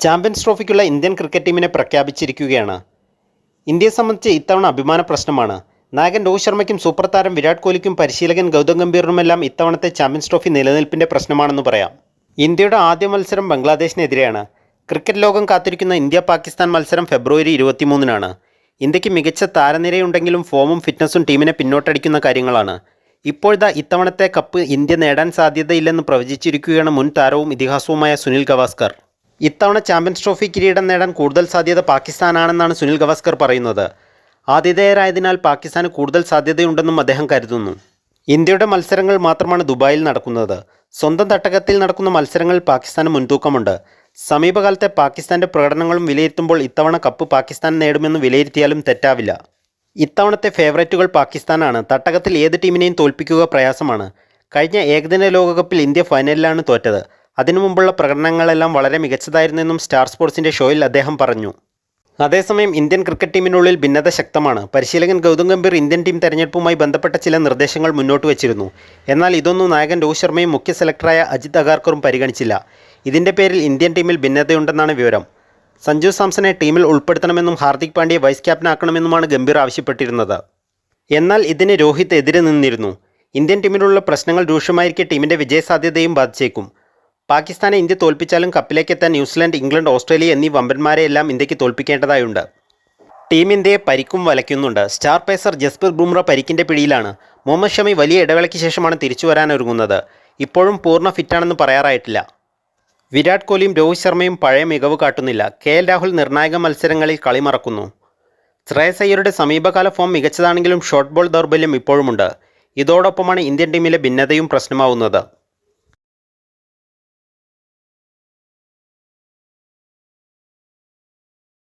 Champions ട്രോഫിക്കുള്ള Indian cricket ടീമിനെ പ്രഖ്യാപിച്ചിരിക്കുകയാണ്. ഇന്ത്യയെ സംബന്ധിച്ച് ഇത്തവണ അഭിമാന പ്രശ്നമാണ്. നായകൻ രോഹിത് ശർമ്മയ്ക്കും സൂപ്പർ താരം വിരാട് കോഹ്ലിക്കും പരിശീലകൻ ഗൗതം ഗംഭീറിനുമെല്ലാം ഇത്തവണത്തെ ചാമ്പ്യൻസ് ട്രോഫി നിലനിൽപ്പിന്റെ പ്രശ്നമാണെന്ന് പറയാം. ഇന്ത്യയുടെ ആദ്യ മത്സരം ബംഗ്ലാദേശിനെതിരെയാണ്. ക്രിക്കറ്റ് ലോകം കാത്തിരിക്കുന്ന ഇന്ത്യ പാകിസ്ഥാൻ മത്സരം ഫെബ്രുവരി ഇരുപത്തിമൂന്നിനാണ്. ഇന്ത്യയ്ക്ക് മികച്ച താരനിരയുണ്ടെങ്കിലും ഫോമും ഫിറ്റ്നസും ടീമിനെ പിന്നോട്ടടിക്കുന്ന കാര്യങ്ങളാണ്. ഇപ്പോഴത്തെ ഇത്തവണത്തെ കപ്പ് ഇന്ത്യ നേടാൻ സാധ്യതയില്ലെന്ന് പ്രവചിച്ചിരിക്കുകയാണ് മുൻ താരവും ഇതിഹാസവുമായ സുനിൽ ഗവാസ്കർ. ഇത്തവണ ചാമ്പ്യൻസ് ട്രോഫി കിരീടം നേടാൻ കൂടുതൽ സാധ്യത പാകിസ്ഥാനാണെന്നാണ് സുനിൽ ഗവാസ്കർ പറയുന്നത്. ആതിഥേയരായതിനാൽ പാകിസ്ഥാന് കൂടുതൽ സാധ്യതയുണ്ടെന്നും അദ്ദേഹം കരുതുന്നു. ഇന്ത്യയുടെ മത്സരങ്ങൾ മാത്രമാണ് ദുബായിൽ നടക്കുന്നത്. സ്വന്തം തട്ടകത്തിൽ നടക്കുന്ന മത്സരങ്ങൾ പാകിസ്ഥാന് മുൻതൂക്കമുണ്ട്. സമീപകാലത്തെ പാകിസ്ഥാന്റെ പ്രകടനങ്ങളും വിലയിരുത്തുമ്പോൾ ഇത്തവണ കപ്പ് പാകിസ്ഥാൻ നേടുമെന്ന് വിലയിരുത്തിയാലും തെറ്റാവില്ല. ഇത്തവണത്തെ ഫേവറേറ്റുകൾ പാകിസ്ഥാനാണ്. തട്ടകത്തിൽ ഏത് ടീമിനെയും തോൽപ്പിക്കുക പ്രയാസമാണ്. കഴിഞ്ഞ ഏകദിന ലോകകപ്പിൽ ഇന്ത്യ ഫൈനലിലാണ് തോറ്റത്. അതിനു മുമ്പുള്ള പ്രകടനങ്ങളെല്ലാം വളരെ മികച്ചതായിരുന്നെന്നും സ്റ്റാർ സ്പോർട്സിന്റെ ഷോയിൽ അദ്ദേഹം പറഞ്ഞു. അതേസമയം ഇന്ത്യൻ ക്രിക്കറ്റ് ടീമിനുള്ളിൽ ഭിന്നത ശക്തമാണ്. പരിശീലകൻ ഗൗതം ഗംഭീർ ഇന്ത്യൻ ടീം തെരഞ്ഞെടുപ്പുമായി ബന്ധപ്പെട്ട ചില നിർദ്ദേശങ്ങൾ മുന്നോട്ട് വച്ചിരുന്നു. എന്നാൽ ഇതൊന്നും നായകൻ രോഹിത് ശർമ്മയും മുഖ്യ സെലക്ടറായ അജിത് അഗാർക്കറും പരിഗണിച്ചില്ല. ഇതിന്റെ പേരിൽ ഇന്ത്യൻ ടീമിൽ ഭിന്നതയുണ്ടെന്നാണ് വിവരം. സഞ്ജു സാംസനെ ടീമിൽ ഉൾപ്പെടുത്തണമെന്നും ഹാർദിക് പാണ്ഡ്യയെ വൈസ് ക്യാപ്റ്റനാക്കണമെന്നുമാണ് ഗംഭീർ ആവശ്യപ്പെട്ടിരുന്നത്. എന്നാൽ ഇതിന് രോഹിത് എതിരെ നിന്നിരുന്നു. ഇന്ത്യൻ ടീമിലുള്ള പ്രശ്നങ്ങൾ രൂക്ഷമായിരിക്കെ ടീമിന്റെ വിജയസാധ്യതയും ബാധിച്ചേക്കും. പാകിസ്ഥാനെ ഇന്ത്യ തോൽപ്പിച്ചാലും കപ്പിലേക്കെത്താൻ ന്യൂസിലാൻഡ് ഇംഗ്ലണ്ട് ഓസ്ട്രേലിയ എന്നീ വമ്പന്മാരെയെല്ലാം ഇന്ത്യയ്ക്ക് തോൽപ്പിക്കേണ്ടതായുണ്ട്. ടീം ഇന്ത്യയെ പരിക്കും വലയ്ക്കുന്നുണ്ട്. സ്റ്റാർ പേസർ ജസ്പ്രീത് ബുംറ പരിക്കിന്റെ പിടിയിലാണ്. മുഹമ്മദ് ഷമി വലിയ ഇടവേളയ്ക്ക് ശേഷമാണ് തിരിച്ചു വരാനൊരുങ്ങുന്നത്. ഇപ്പോഴും പൂർണ ഫിറ്റാണെന്ന് പറയാറായിട്ടില്ല. വിരാട് കോഹ്ലിയും രോഹിത് ശർമ്മയും പഴയ മികവ് കാട്ടുന്നില്ല. കെ എൽ രാഹുൽ നിർണായക മത്സരങ്ങളിൽ കളി മറക്കുന്നു. ശ്രേയസ് അയ്യരുടെ സമീപകാല ഫോം മികച്ചതാണെങ്കിലും ഷോർട്ട് ബോൾ ദൗർബല്യം ഇപ്പോഴുമുണ്ട്. ഇതോടൊപ്പമാണ് ഇന്ത്യൻ ടീമിലെ ഭിന്നതയും പ്രശ്നമാവുന്നത്.